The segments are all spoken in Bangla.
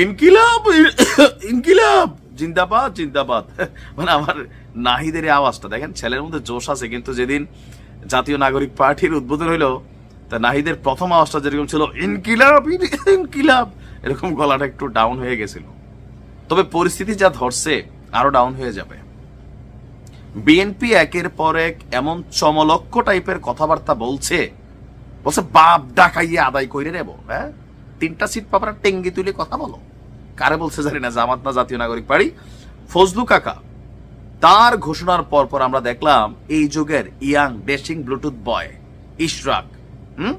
ইনকিলাব ইনকিলাব। জিন্দাবাদ জিন্দাবাদ। মানে আমার নাহিদের এই আওয়াজটা। দেখেন, ছেলের মধ্যে জোশ আছে, কিন্তু যেদিন জাতীয় নাগরিক পার্টির উদ্বোধন হইল, তা নাহিদের প্রথম আওয়াজটা যেরকম ছিল, ইনকিলাব ইনকিলাব, এরকম গলাটা একটু ডাউন হয়ে গেছিল। তবে পরিস্থিতি যা ধরছে, আরও ডাউন হয়ে যাবে। বিএনপি একের পর এক এমন চমলক্ষ টাইপের কথাবার্তা বলছে বলছে, বাপ ডাকাইয়ে আদায় করে নেব হ্যাঁ? তিনটা সিট পাবার টেঙ্গি তুলে কথা বলো। কারে বলছে জানি না, জামাত না জাতীয় নাগরিক পার্টি? ফজলু কাকা, তার ঘোষণার পর পর আমরা দেখলাম এই যুগের young dashing Bluetooth boy, Ishraq, হুম?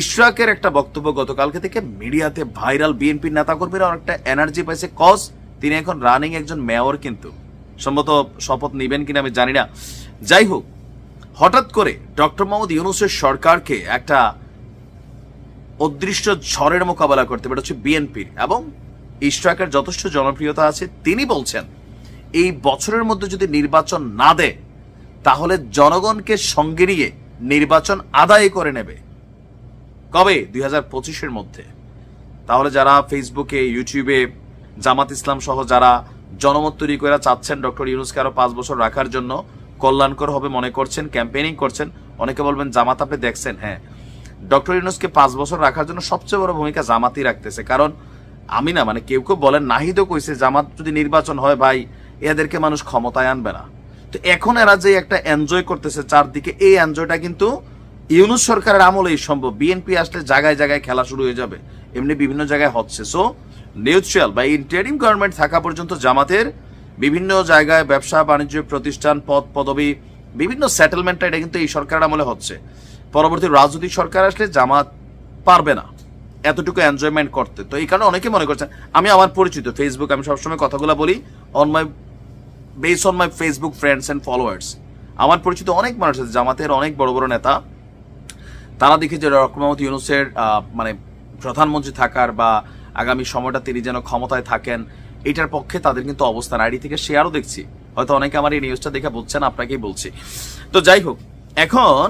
ইশরাকের একটা বক্তব্য গতকালকে থেকে মিডিয়াতে ভাইরাল বিএনপির নেতাকর্মীরা অনেকটা এনার্জি পাইছে কজ তিনি এখন রানিং একজন মেয়র কিন্তু। সম্ভবত শপথ নেবেন কিনা আমি জানি না। যাই হোক, হঠাৎ করে ডক্টর মোহাম্মদ ইউনুসের সরকারকে একটা অদৃশ্য ঝড়ের মোকাবেলা করতে পারে হচ্ছে বিএনপির এবং ইশরাকের যথেষ্ট জনপ্রিয়তা আছে। তিনি বলছেন, এই বছরের মধ্যে যদি নির্বাচন না দেয়, তাহলে জনগণকে সঙ্গে নিয়ে নির্বাচন আদায় করে নেবে। কবে? দুই হাজার পঁচিশের মধ্যে। তাহলে যারা ফেসবুকে ইউটিউবে জামাত ইসলাম সহ যারা জনমত তৈরি করে চাচ্ছেন ডক্টর ইউনুসকে আরও পাঁচ বছর রাখার জন্য, কল্যাণকর হবে মনে করছেন ক্যাম্পেইনিং করছেন। অনেকে বলবেন, জামাত আপনি দেখছেন। হ্যাঁ ডক্টর ইউনুসকে পাঁচ বছর রাখার জন্য সবচেয়ে বড় ভূমিকা জামাতই রাখতেছে। কারণ আমি না মানে কেউ কেউ বলেন, নাহিদও কইছে, জামাত যদি নির্বাচন হয় ভাই, এদেরকে মানুষ ক্ষমতায় আনবে না। তো এখন এরা যে একটা এনজয় করতেছে চারদিকে, এই এনজয়টা কিন্তু ইউনুস সরকারের আমলেই সম্ভব। বিএনপি আসলে জায়গায় জায়গায় খেলা শুরু হয়ে যাবে, এমনি বিভিন্ন জায়গায় হচ্ছে। সো নিউট্রাল বা ইন্টারিম গভর্নমেন্ট থাকা পর্যন্ত জামাতের বিভিন্ন জায়গায় ব্যবসা, বাণিজ্য প্রতিষ্ঠান, পদ, পদবি, বিভিন্ন সেটেলমেন্টটা এটা কিন্তু এই সরকারের আমলে হচ্ছে। পরবর্তী রাজনৈতিক সরকার আসলে জামাত পারবে না। এতটুকু এনজয়মেন্ট করতে। তো এই কারণে অনেকে মনে করছেন, আমি আমার পরিচিত ফেসবুক আমি সবসময় কথাগুলো বলি on my base on my Facebook friends and followers আমার পরিচিত অনেক মানুষ আছে, জামাতের অনেক বড় বড় নেতা। তারা দেখে যে মোহাম্মদ ইউনুসের মানে প্রধানমন্ত্রী থাকার বা আগামী সময়টা তিনি যেন ক্ষমতায় থাকেন, এটার পক্ষে তাদের কিন্তু অবস্থান। আইডি থেকে শেয়ারও দেখছি। হয়তো অনেকে আমার এই নিউজটা দেখে বলছেন আপনাকেই বলছি। তো যাই হোক, এখন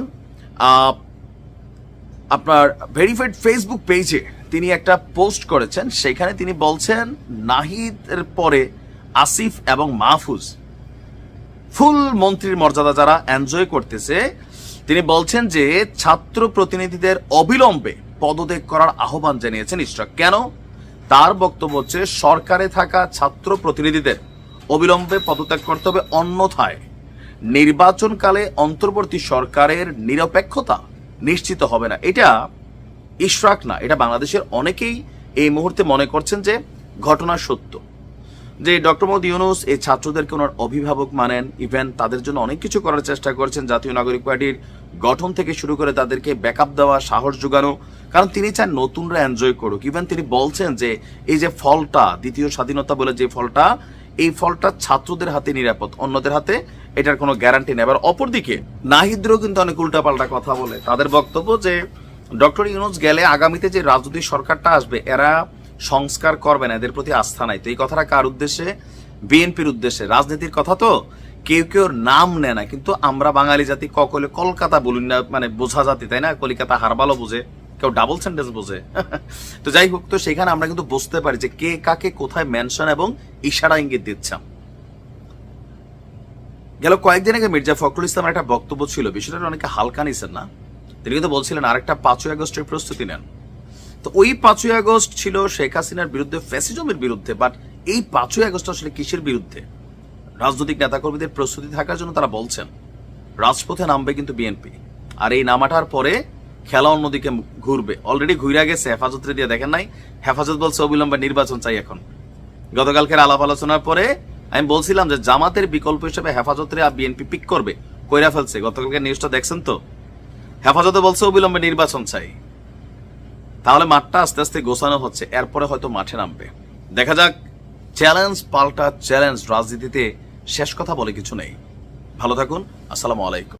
আপনার ভেরিফাইড ফেসবুক পেজে তিনি একটা পোস্ট করেছেন। সেখানে তিনি বলছেন, নাহিদের পরে আসিফ এবং মাহফুজ ফুল মন্ত্রীর মর্যাদা যারা এনজয় করতেছে, তিনি বলছেন যে ছাত্র প্রতিনিধিদের অবিলম্বে পদত্যাগ করার আহ্বান জানিয়েছেন ইশরাক। কেন? তার বক্তব্য হচ্ছে, সরকারে থাকা ছাত্র প্রতিনিধিদের অবিলম্বে পদত্যাগ করতে হবে, অন্যথায় নির্বাচনকালে অন্তর্বর্তী সরকারের নিরপেক্ষতা নিশ্চিত হবে না। এটা ইশরাক না, এটা বাংলাদেশের অনেকেই এই মুহূর্তে মনে করছেন যে ঘটনা সত্য। যে ডক্টর মোহাম্মদ ইউনুস এই ছাত্রদেরকে ওনার অভিভাবক মানেন, ইভেন তাদের জন্য অনেক কিছু করার চেষ্টা করছেন। জাতীয় নাগরিক পার্টির গঠন থেকে শুরু করে তাদেরকে ব্যাকআপ দেওয়া, সাহস যোগানো, কারণ তিনি চান নতুনরা এনজয় করুক। ইভেন তিনি বলছেন যে এই যে ফলটা, দ্বিতীয় স্বাধীনতা বলে যে ফলটা এই ফলটা ছাত্রদের হাতে নিরাপদ, অন্যদের হাতে এটার কোনো গ্যারান্টি নেই। এবার অপরদিকে, নাহিদরও কিন্তু অনেক উল্টাপাল্টা কথা বলে। তাদের বক্তব্য যে, ডক্টর ইউনুস গেলে আগামীতে যে রাজনৈতিক সরকারটা আসবে, এরা সংস্কার করবে না, এদের প্রতি আস্থা নাই। তো এই কথাটা কার উদ্দেশ্যে? বিএনপির উদ্দেশ্যে। রাজনীতির কথা তো কেউ কেউ নাম নেয় না, কিন্তু আমরা বাঙালি জাতি ককলে কলকাতা বলুন না মানে বোঝা জাতি, তাই না? কলিকাতা হারবালও বুঝে। কেউ ডাবল সেন্টেন্স বোঝে। তো যাই হোক, তো সেখানে আমরা কিন্তু বুঝতে পারি যে কে কাকে কোথায় মেনশন এবং ইশারা ইঙ্গিত দিচ্ছাম গেল কয়েকদিন আগে মির্জা ফখরুল ইসলামের একটা বক্তব্য ছিল, বিষয়টা অনেকে হালকা নিছেন না। তিনি কিন্তু বলছিলেন, আরেকটা পাঁচই আগস্টের প্রস্তুতি নেন। তো ওই পাঁচই আগস্ট ছিল শেখ হাসিনার বিরুদ্ধে ফ্যাসিজমের বিরুদ্ধে বাট এই পাঁচই আগস্ট আসলে কিসের বিরুদ্ধে? রাজনৈতিক নেতাকর্মীদের প্রস্তুতি থাকার জন্য তারা বলছেন, রাজপথে নামবে কিন্তু বিএনপি। আর এই নামাটার পরে খেলা অন্যদিকে ঘুরবে। অলরেডি ঘুরে গেছে, হেফাজতে দিয়ে দেখেন নাই। হেফাজত বলছে, অবিলম্বে নির্বাচন চাই এখন। গতকালকের আলাপ আলোচনার পরে আমি বলছিলাম যে জামাতের বিকল্প হিসেবে হেফাজতে বিএনপি পিক করবে। কইরা ফেলছে গতকালকে নিউজটা দেখছেন তো? হেফাজতে বলছে, অবিলম্বে নির্বাচন চাই। তাহলে মাঠটা আস্তে আস্তে গোছানো হচ্ছে, এরপরে হয়তো মাঠে নামবে। দেখা যাক চ্যালেঞ্জ পাল্টা চ্যালেঞ্জ রাজনীতিতে শেষ কথা বলে কিছু নেই। ভালো থাকুন, আসসালামু আলাইকুম।